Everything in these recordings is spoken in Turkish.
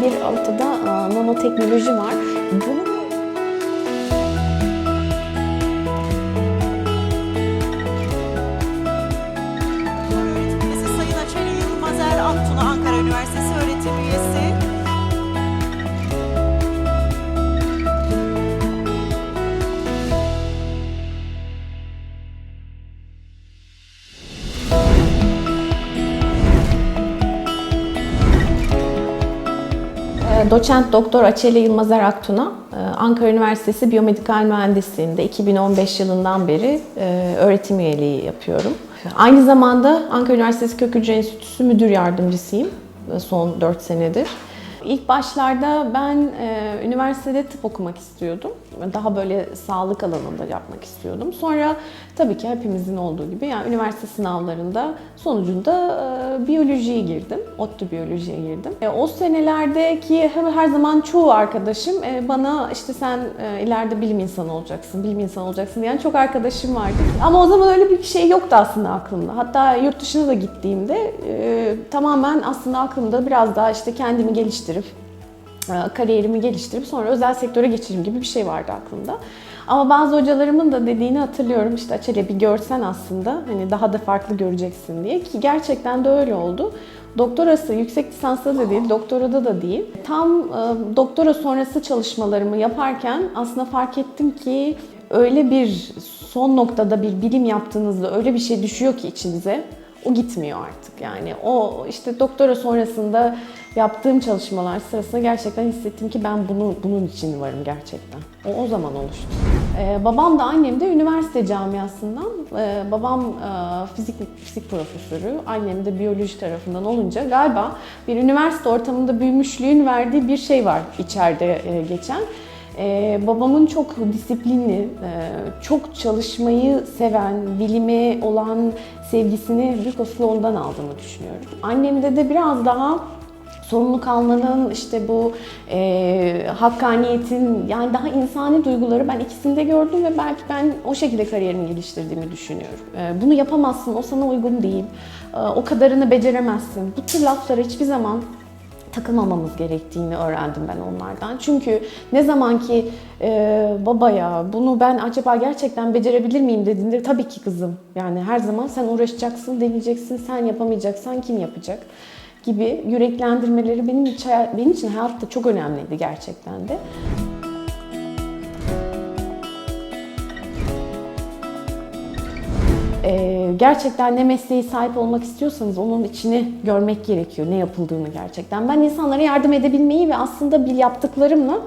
Bir ortada nanoteknoloji var. Bunu Doçent Doktor Açeli Yılmazer Aktuna, e, Ankara Üniversitesi Biyomedikal Mühendisliğinde 2015 yılından beri e, öğretim üyeliği yapıyorum. Aynı zamanda Ankara Üniversitesi Kök Hücre Enstitüsü Müdür Yardımcısıyım e, son 4 senedir. İlk başlarda ben üniversitede tıp okumak istiyordum. Daha böyle sağlık alanında yapmak istiyordum. Sonra tabii ki hepimizin olduğu gibi yani üniversite sınavlarında sonucunda e, biyolojiye girdim. ODTÜ biyolojiye girdim. E, o senelerdeki her, zaman çoğu arkadaşım e, bana işte sen e, ileride bilim insanı olacaksın, bilim insanı olacaksın diyen çok arkadaşım vardı. Ama o zaman öyle bir şey yoktu aslında aklımda. Hatta yurt dışına da gittiğimde e, tamamen aslında aklımda biraz daha işte kendimi geliştirip kariyerimi geliştirip sonra özel sektöre geçireyim gibi bir şey vardı aklımda. Ama bazı hocalarımın da dediğini hatırlıyorum işte Açelya bir görsen aslında hani daha da farklı göreceksin diye ki gerçekten de öyle oldu. Doktorası yüksek lisansta da değil, doktorada da değil. Tam e, doktora sonrası çalışmalarımı yaparken aslında fark ettim ki öyle bir son noktada bir bilim yaptığınızda öyle bir şey düşüyor ki içinize o gitmiyor artık. Yani o işte doktora sonrasında yaptığım çalışmalar sırasında gerçekten hissettim ki ben bunu bunun için varım gerçekten. O o zaman oluştu. Ee, babam da annem de üniversite camiasından. Ee, babam e, fizik fizik profesörü, annem de biyoloji tarafından olunca galiba bir üniversite ortamında büyümüşlüğün verdiği bir şey var içeride e, geçen. Ee, babamın çok disiplinli, e, çok çalışmayı seven, bilime olan sevgisini büyük olasılıkla ondan aldığımı düşünüyorum. Annemde de biraz daha sorumluluk almanın, işte bu e, hakkaniyetin, yani daha insani duyguları ben ikisinde gördüm ve belki ben o şekilde kariyerimi geliştirdiğimi düşünüyorum. E, bunu yapamazsın, o sana uygun değil, e, o kadarını beceremezsin. Bu tür laflara hiçbir zaman takılmamamız gerektiğini öğrendim ben onlardan. Çünkü ne zaman ki e, babaya bunu ben acaba gerçekten becerebilir miyim dediğinde tabii ki kızım. Yani her zaman sen uğraşacaksın, deneyeceksin, sen yapamayacaksan kim yapacak gibi yüreklendirmeleri benim için, benim için hayatta çok önemliydi gerçekten de. Gerçekten ne mesleği sahip olmak istiyorsanız onun içini görmek gerekiyor, ne yapıldığını gerçekten. Ben insanlara yardım edebilmeyi ve aslında bir yaptıklarımla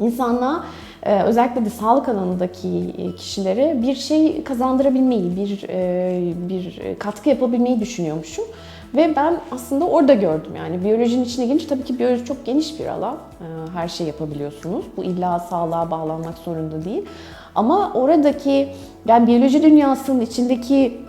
insanlığa e, özellikle de sağlık alanındaki kişilere bir şey kazandırabilmeyi, bir e, bir katkı yapabilmeyi düşünüyormuşum. Ve ben aslında orada gördüm yani biyolojinin içine girince tabii ki biyoloji çok geniş bir alan. Her şey yapabiliyorsunuz. Bu illa sağlığa bağlanmak zorunda değil. Ama oradaki yani biyoloji dünyasının içindeki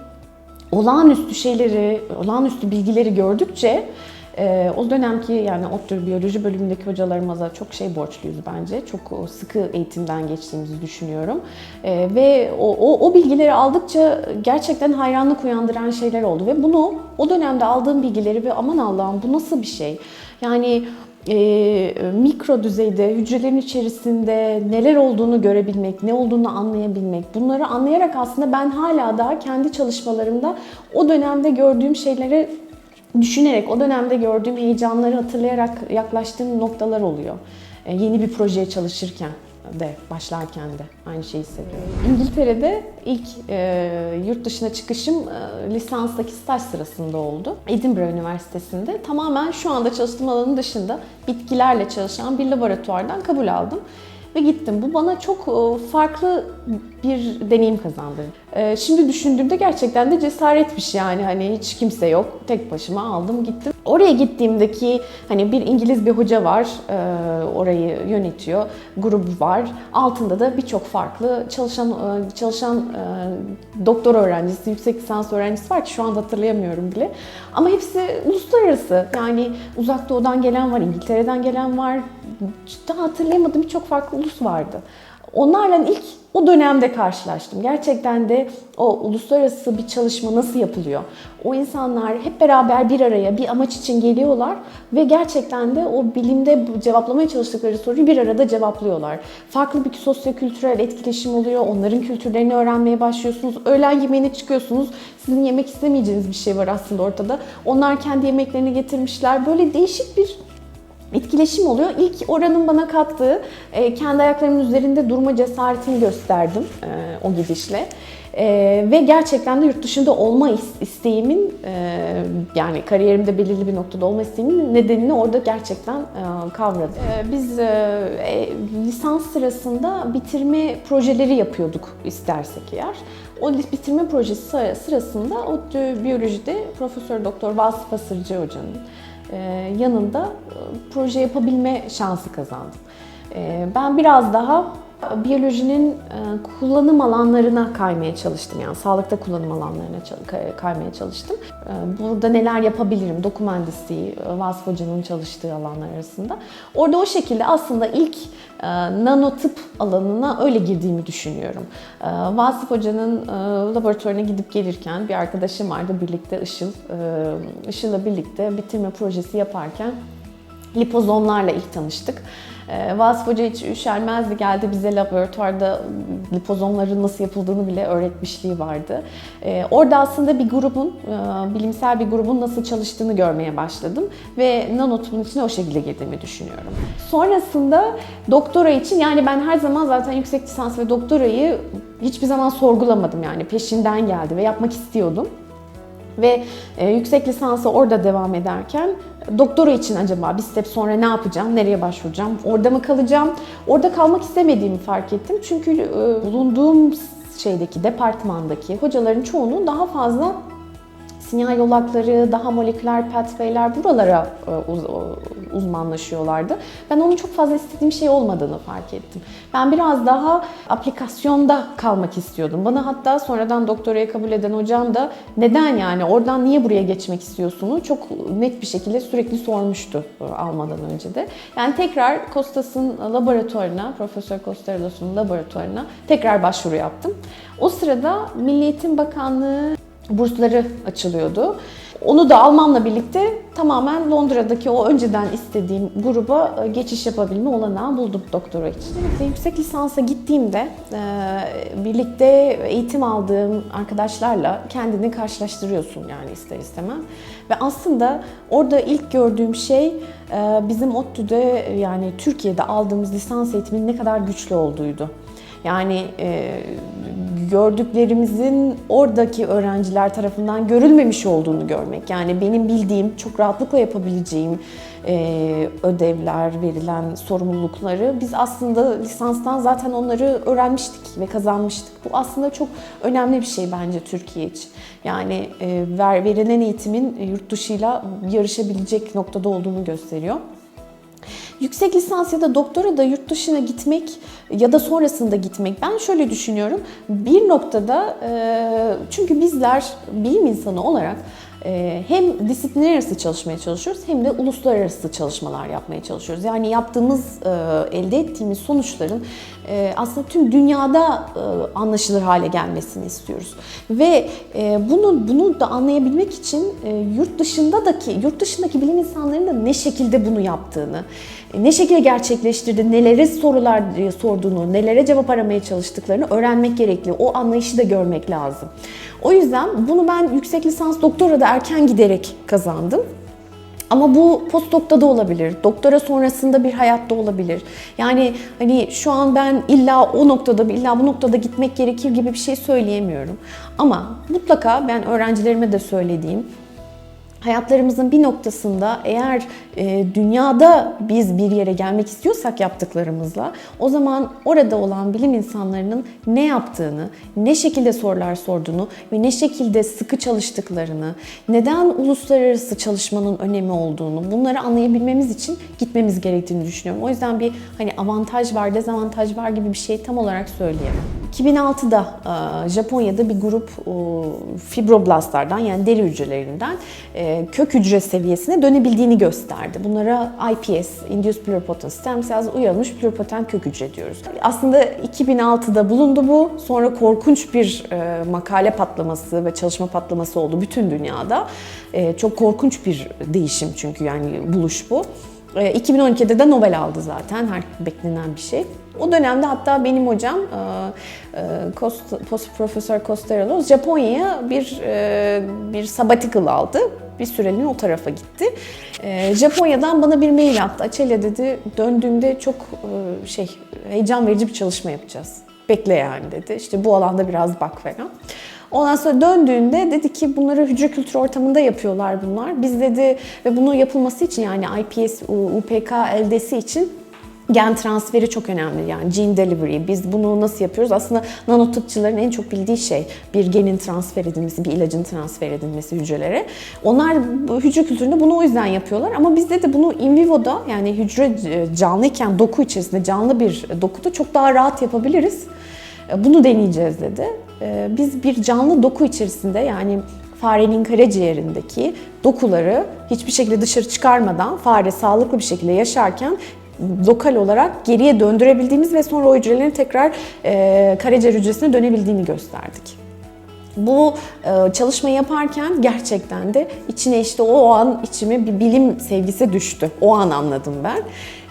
olağanüstü şeyleri, olağanüstü bilgileri gördükçe e, o dönemki yani ODTÜ biyoloji bölümündeki hocalarımıza çok şey borçluyuz bence. Çok sıkı eğitimden geçtiğimizi düşünüyorum. E, ve o, o, o bilgileri aldıkça gerçekten hayranlık uyandıran şeyler oldu. Ve bunu o dönemde aldığım bilgileri ve aman Allah'ım bu nasıl bir şey? Yani e, mikro düzeyde hücrelerin içerisinde neler olduğunu görebilmek, ne olduğunu anlayabilmek, bunları anlayarak aslında ben hala daha kendi çalışmalarımda o dönemde gördüğüm şeyleri düşünerek, o dönemde gördüğüm heyecanları hatırlayarak yaklaştığım noktalar oluyor. E, yeni bir projeye çalışırken de, başlarken de aynı şeyi hissediyorum. İngiltere'de ilk e, yurt dışına çıkışım e, lisanstaki staj sırasında oldu. Edinburgh Üniversitesi'nde tamamen şu anda çalıştığım alanın dışında bitkilerle çalışan bir laboratuvardan kabul aldım ve gittim. Bu bana çok e, farklı bir deneyim kazandırdı. E, Şimdi düşündüğümde gerçekten de cesaretmiş yani hani hiç kimse yok. Tek başıma aldım gittim. Oraya gittiğimdeki hani bir İngiliz bir hoca var, e, orayı yönetiyor, grubu var. Altında da birçok farklı çalışan e, çalışan e, doktor öğrencisi, yüksek lisans öğrencisi var ki şu anda hatırlayamıyorum bile. Ama hepsi uluslararası. Yani uzak doğudan gelen var, İngiltere'den gelen var. Daha hatırlayamadığım birçok farklı ulus vardı. Onlarla ilk o dönemde karşılaştım. Gerçekten de o uluslararası bir çalışma nasıl yapılıyor? O insanlar hep beraber bir araya bir amaç için geliyorlar ve gerçekten de o bilimde cevaplamaya çalıştıkları soruyu bir arada cevaplıyorlar. Farklı bir sosyokültürel etkileşim oluyor. Onların kültürlerini öğrenmeye başlıyorsunuz. Öğlen yemeğine çıkıyorsunuz. Sizin yemek istemeyeceğiniz bir şey var aslında ortada. Onlar kendi yemeklerini getirmişler. Böyle değişik bir etkileşim oluyor. İlk oranın bana kattığı e, kendi ayaklarımın üzerinde durma cesaretini gösterdim e, o gidişle. E, ve gerçekten de yurt dışında olma is- isteğimin e, yani kariyerimde belirli bir noktada olma isteğimin nedenini orada gerçekten e, kavradım. E, biz e, e, lisans sırasında bitirme projeleri yapıyorduk istersek eğer. O bitirme projesi sıra- sırasında o biyolojide Profesör Doktor Vasıf Asırcı Hoca'nın e, yanında e, proje yapabilme şansı kazandım. E, Ben biraz daha biyolojinin e, kullanım alanlarına kaymaya çalıştım. Yani sağlıkta kullanım alanlarına kaymaya çalıştım. E, Burada neler yapabilirim? Doku mühendisliği, e, Vasıf Hoca'nın çalıştığı alanlar arasında. Orada o şekilde aslında ilk nanotıp alanına öyle girdiğimi düşünüyorum. Vasıf Hoca'nın laboratuvarına gidip gelirken bir arkadaşım vardı birlikte Işıl. Işıl'la birlikte bitirme projesi yaparken lipozomlarla ilk tanıştık. Ee, Vasıf Hoca hiç üşermezdi. Geldi bize laboratuvarda lipozomların nasıl yapıldığını bile öğretmişliği vardı. Ee, orada aslında bir grubun, e, bilimsel bir grubun nasıl çalıştığını görmeye başladım. Ve nanotubun içine o şekilde girdiğimi düşünüyorum. Sonrasında doktora için yani ben her zaman zaten yüksek lisans ve doktorayı hiçbir zaman sorgulamadım yani peşinden geldi ve yapmak istiyordum. Ve e, yüksek lisansa orada devam ederken doktora için acaba bir step sonra ne yapacağım, nereye başvuracağım, orada mı kalacağım? Orada kalmak istemediğimi fark ettim. Çünkü e, bulunduğum şeydeki, departmandaki hocaların çoğunun daha fazla sinyal yolakları, daha moleküler pathway'ler buralara e, uzmanlaşıyorlardı. Ben onun çok fazla istediğim şey olmadığını fark ettim. Ben biraz daha aplikasyonda kalmak istiyordum. Bana hatta sonradan doktoraya kabul eden hocam da neden yani oradan niye buraya geçmek istiyorsunu çok net bir şekilde sürekli sormuştu e, almadan önce de. Yani tekrar Kostas'ın laboratuvarına, Profesör Kostaridos'un laboratuvarına tekrar başvuru yaptım. O sırada Milli Eğitim Bakanlığı bursları açılıyordu. Onu da almamla birlikte tamamen Londra'daki o önceden istediğim gruba e, geçiş yapabilme olanağı buldum doktora için. Evet, yüksek lisansa gittiğimde e, birlikte eğitim aldığım arkadaşlarla kendini karşılaştırıyorsun yani ister istemez. Ve aslında orada ilk gördüğüm şey e, bizim ODTÜ'de yani Türkiye'de aldığımız lisans eğitiminin ne kadar güçlü olduğuydu. Yani e, gördüklerimizin oradaki öğrenciler tarafından görülmemiş olduğunu görmek. Yani benim bildiğim, çok rahatlıkla yapabileceğim e, ödevler, verilen sorumlulukları biz aslında lisanstan zaten onları öğrenmiştik ve kazanmıştık. Bu aslında çok önemli bir şey bence Türkiye için. Yani e, ver, verilen eğitimin yurt dışıyla yarışabilecek noktada olduğunu gösteriyor. Yüksek lisans ya da doktora da yurt dışına gitmek ya da sonrasında gitmek ben şöyle düşünüyorum. Bir noktada çünkü bizler bilim insanı olarak hem disiplinler arası çalışmaya çalışıyoruz hem de uluslararası çalışmalar yapmaya çalışıyoruz. Yani yaptığımız, e, elde ettiğimiz sonuçların e, aslında tüm dünyada e, anlaşılır hale gelmesini istiyoruz. Ve bunu bunu da anlayabilmek için yurt dışındaki yurt dışındaki bilim insanlarının da ne şekilde bunu yaptığını, ne şekilde gerçekleştirdi, nelere sorular sorduğunu, nelere cevap aramaya çalıştıklarını öğrenmek gerekli. O anlayışı da görmek lazım. O yüzden bunu ben yüksek lisans doktora da erken giderek kazandım. Ama bu postdokta da olabilir, doktora sonrasında bir hayatta olabilir. Yani hani şu an ben illa o noktada, illa bu noktada gitmek gerekir gibi bir şey söyleyemiyorum. Ama mutlaka ben öğrencilerime de söylediğim, hayatlarımızın bir noktasında eğer e, dünyada biz bir yere gelmek istiyorsak yaptıklarımızla o zaman orada olan bilim insanlarının ne yaptığını, ne şekilde sorular sorduğunu ve ne şekilde sıkı çalıştıklarını, neden uluslararası çalışmanın önemi olduğunu bunları anlayabilmemiz için gitmemiz gerektiğini düşünüyorum. O yüzden bir hani avantaj var, dezavantaj var gibi bir şey tam olarak söyleyemem. 2006'da e, Japonya'da bir grup fibroblastlardan yani deri hücrelerinden e, kök hücre seviyesine dönebildiğini gösterdi. Bunlara iPS, Induced Pluripotent Stem Cells, uyarılmış pluripotent kök hücre diyoruz. Aslında 2006'da bulundu bu. Sonra korkunç bir e, makale patlaması ve çalışma patlaması oldu bütün dünyada. E, çok korkunç bir değişim çünkü yani buluş bu. E, 2012'de de Nobel aldı zaten, her beklenen bir şey. O dönemde hatta benim hocam, e, e, Profesör Costerelos Japonya'ya bir e, bir sabbatical aldı. Bir süreliğine o tarafa gitti. E, Japonya'dan bana bir mail attı. Açelya dedi, döndüğümde çok e, şey heyecan verici bir çalışma yapacağız. Bekle yani dedi. İşte bu alanda biraz bak falan. Ondan sonra döndüğünde dedi ki bunları hücre kültürü ortamında yapıyorlar bunlar. Biz dedi ve bunu yapılması için yani iPS, UPK eldesi için gen transferi çok önemli yani gene delivery. Biz bunu nasıl yapıyoruz? Aslında nanotıpçıların en çok bildiği şey bir genin transfer edilmesi, bir ilacın transfer edilmesi hücrelere. Onlar hücre kültüründe bunu o yüzden yapıyorlar ama bizde de bunu in vivo'da yani hücre e, canlıyken doku içerisinde canlı bir dokuda çok daha rahat yapabiliriz. E, Bunu deneyeceğiz dedi. E, Biz bir canlı doku içerisinde yani farenin karaciğerindeki dokuları hiçbir şekilde dışarı çıkarmadan fare sağlıklı bir şekilde yaşarken lokal olarak geriye döndürebildiğimiz ve sonra o hücrelerin tekrar e, karaciğer hücresine dönebildiğini gösterdik. Bu e, çalışmayı yaparken gerçekten de içine işte o, an içime bir bilim sevgisi düştü. O an anladım ben.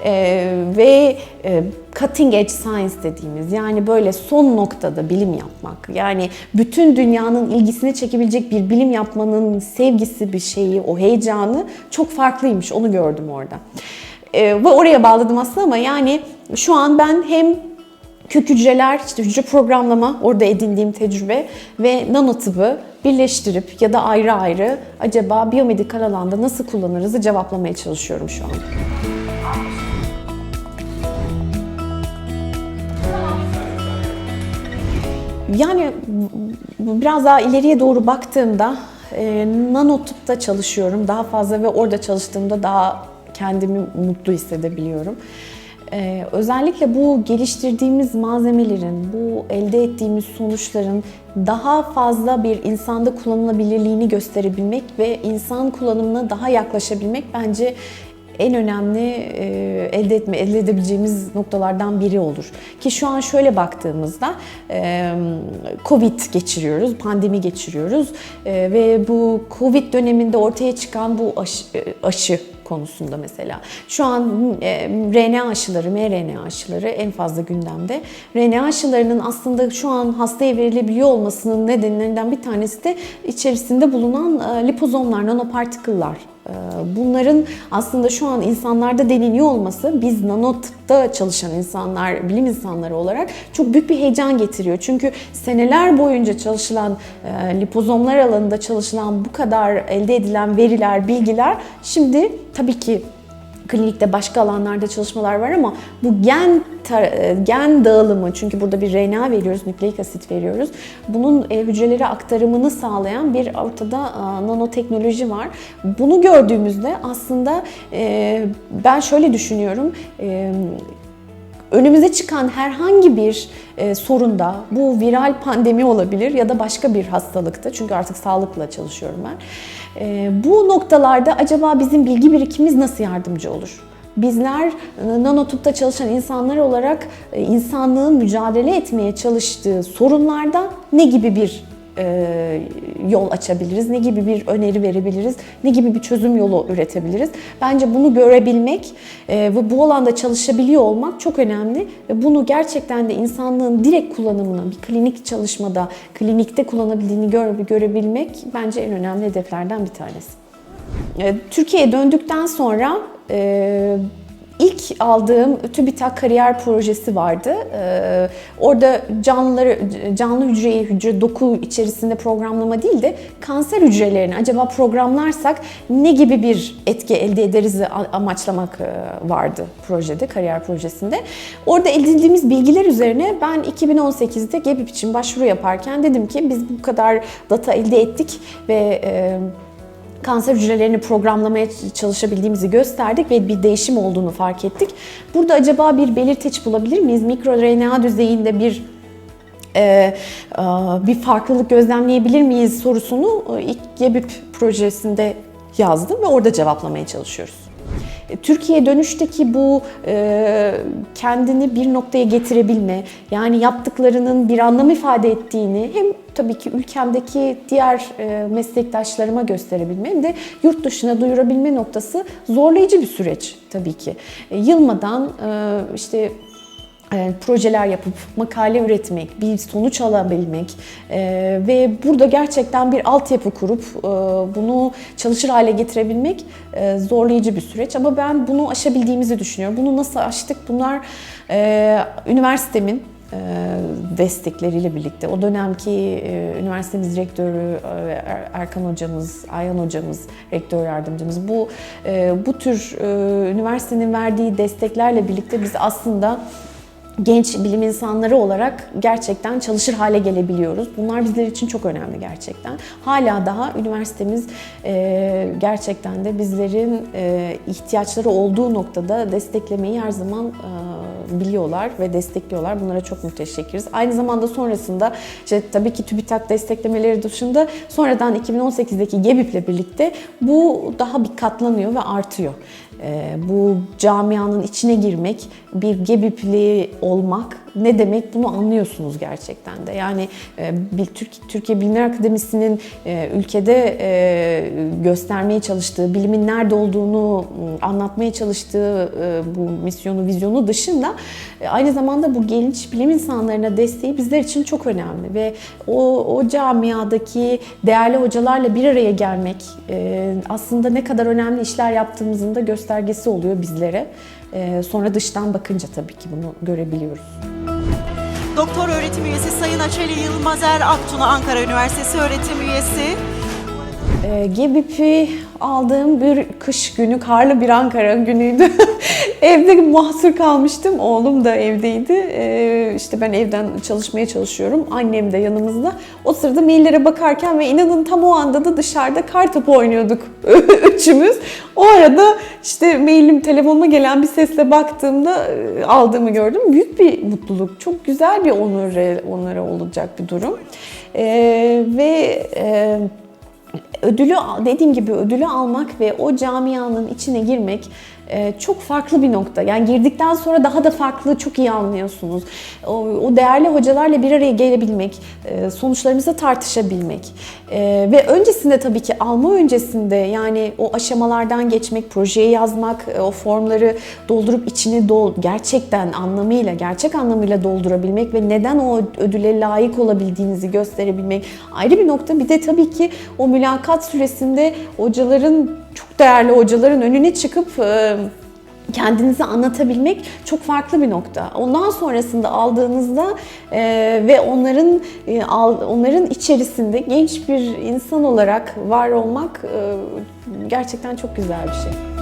E, ve e, cutting edge science dediğimiz yani böyle son noktada bilim yapmak. Yani bütün dünyanın ilgisini çekebilecek bir bilim yapmanın sevgisi bir şeyi, o heyecanı çok farklıymış. Onu gördüm orada. E, ve oraya bağladım aslında ama yani şu an ben hem kök hücreler, işte hücre programlama, orada edindiğim tecrübe ve nanotıbı birleştirip ya da ayrı ayrı acaba biyomedikal alanda nasıl kullanırızı cevaplamaya çalışıyorum şu an. Yani biraz daha ileriye doğru baktığımda e, nanotüpte çalışıyorum daha fazla ve orada çalıştığımda daha kendimi mutlu hissedebiliyorum. E, özellikle bu geliştirdiğimiz malzemelerin, bu elde ettiğimiz sonuçların daha fazla bir insanda kullanılabilirliğini gösterebilmek ve insan kullanımına daha yaklaşabilmek bence en önemli e, elde etme elde edebileceğimiz noktalardan biri olur. Ki şu an şöyle baktığımızda e, Covid geçiriyoruz, pandemi geçiriyoruz E, ve bu Covid döneminde ortaya çıkan bu aşı, e, aşı konusunda mesela. Şu an e, RNA aşıları, mRNA aşıları en fazla gündemde. RNA aşılarının aslında şu an hastaya verilebiliyor olmasının nedenlerinden bir tanesi de içerisinde bulunan e, lipozomlar, nanopartiküller. E, Bunların aslında şu an insanlarda deneniyor olması biz nanotıpta çalışan insanlar, bilim insanları olarak çok büyük bir heyecan getiriyor. Çünkü seneler boyunca çalışılan e, lipozomlar alanında çalışılan bu kadar elde edilen veriler, bilgiler şimdi tabii ki klinikte başka alanlarda çalışmalar var ama bu gen tar- gen dağılımı çünkü burada bir RNA veriyoruz, nükleik asit veriyoruz. Bunun e, hücrelere aktarımını sağlayan bir ortada e, nanoteknoloji var. Bunu gördüğümüzde aslında e, ben şöyle düşünüyorum. E, önümüze çıkan herhangi bir e, sorunda bu viral pandemi olabilir ya da başka bir hastalıkta çünkü artık sağlıkla çalışıyorum ben. E, bu noktalarda acaba bizim bilgi birikimimiz nasıl yardımcı olur? Bizler e, nanotupta çalışan insanlar olarak e, insanlığın mücadele etmeye çalıştığı sorunlarda ne gibi bir e, yol açabiliriz, ne gibi bir öneri verebiliriz, ne gibi bir çözüm yolu üretebiliriz. Bence bunu görebilmek e, ve bu alanda çalışabiliyor olmak çok önemli ve bunu gerçekten de insanlığın direkt kullanımını bir klinik çalışmada, klinikte kullanabildiğini gör, görebilmek bence en önemli hedeflerden bir tanesi. E, Türkiye'ye döndükten sonra e, ilk aldığım TÜBİTAK kariyer projesi vardı. E, orada canlıları, canlı hücreyi, hücre doku içerisinde programlama değil de kanser hücrelerini acaba programlarsak ne gibi bir etki elde ederiz amaçlamak e, vardı projede, kariyer projesinde. Orada elde edildiğimiz bilgiler üzerine ben 2018'de GEBİP için başvuru yaparken dedim ki biz bu kadar data elde ettik ve e, kanser hücrelerini programlamaya çalışabildiğimizi gösterdik ve bir değişim olduğunu fark ettik. Burada acaba bir belirteç bulabilir miyiz? Mikro RNA düzeyinde bir e, e, bir farklılık gözlemleyebilir miyiz sorusunu e, ilk GEBİP projesinde yazdım ve orada cevaplamaya çalışıyoruz. Türkiye dönüşteki bu e, kendini bir noktaya getirebilme, yani yaptıklarının bir anlam ifade ettiğini hem tabii ki ülkemdeki diğer e, meslektaşlarıma gösterebilme hem de yurt dışına duyurabilme noktası zorlayıcı bir süreç tabii ki. E, yılmadan e, işte projeler yapıp makale üretmek, bir sonuç alabilmek e, ve burada gerçekten bir altyapı kurup e, bunu çalışır hale getirebilmek e, zorlayıcı bir süreç. Ama ben bunu aşabildiğimizi düşünüyorum. Bunu nasıl aştık? Bunlar e, üniversitemin e, destekleriyle birlikte o dönemki e, üniversitemiz rektörü e, Er- Erkan hocamız, Ayhan hocamız, rektör yardımcımız bu e, bu tür e, üniversitenin verdiği desteklerle birlikte biz aslında genç bilim insanları olarak gerçekten çalışır hale gelebiliyoruz. Bunlar bizler için çok önemli gerçekten. Hala daha üniversitemiz e, gerçekten de bizlerin e, ihtiyaçları olduğu noktada desteklemeyi her zaman e, biliyorlar ve destekliyorlar. Bunlara çok müteşekkiriz. Aynı zamanda sonrasında işte tabii ki TÜBİTAK desteklemeleri dışında sonradan 2018'deki GEBİP'le birlikte bu daha bir katlanıyor ve artıyor. Ee, bu camianın içine girmek, bir gebipli olmak ne demek bunu anlıyorsunuz gerçekten de. Yani e, Türkiye Bilimler Akademisi'nin e, ülkede e, göstermeye çalıştığı, bilimin nerede olduğunu m, anlatmaya çalıştığı bu misyonu, vizyonu dışında aynı zamanda bu genç bilim insanlarına desteği bizler için çok önemli ve o, o camiadaki değerli hocalarla bir araya gelmek aslında ne kadar önemli işler yaptığımızın da göstergesi oluyor bizlere. E, sonra dıştan bakınca tabii ki bunu görebiliyoruz. Doktor öğretim üyesi Sayın Açeli Yılmazer Aktuna Ankara Üniversitesi öğretim üyesi. E, GEBİP'i aldığım bir kış günü, karlı bir Ankara günüydü. Evde mahsur kalmıştım. Oğlum da evdeydi. E, işte ben evden çalışmaya çalışıyorum. Annem de yanımızda. O sırada maillere bakarken ve inanın tam o anda da dışarıda kar topu oynuyorduk üçümüz. O arada işte mailim telefonuma gelen bir sesle baktığımda e, aldığımı gördüm. Büyük bir mutluluk. Çok güzel bir onur, onlara olacak bir durum. E, ve e, ödülü dediğim gibi ödülü almak ve o camianın içine girmek çok farklı bir nokta. Yani girdikten sonra daha da farklı çok iyi anlıyorsunuz. O, değerli hocalarla bir araya gelebilmek, e, sonuçlarımızı tartışabilmek e, ve öncesinde tabii ki alma öncesinde yani o aşamalardan geçmek, projeyi yazmak, e, o formları doldurup içini dol gerçekten anlamıyla, gerçek anlamıyla doldurabilmek ve neden o ödüle layık olabildiğinizi gösterebilmek ayrı bir nokta. Bir de tabii ki o mülakat süresinde hocaların çok değerli hocaların önüne çıkıp e, kendinizi anlatabilmek çok farklı bir nokta. Ondan sonrasında aldığınızda e, ve onların e, al- onların içerisinde genç bir insan olarak var olmak e, gerçekten çok güzel bir şey.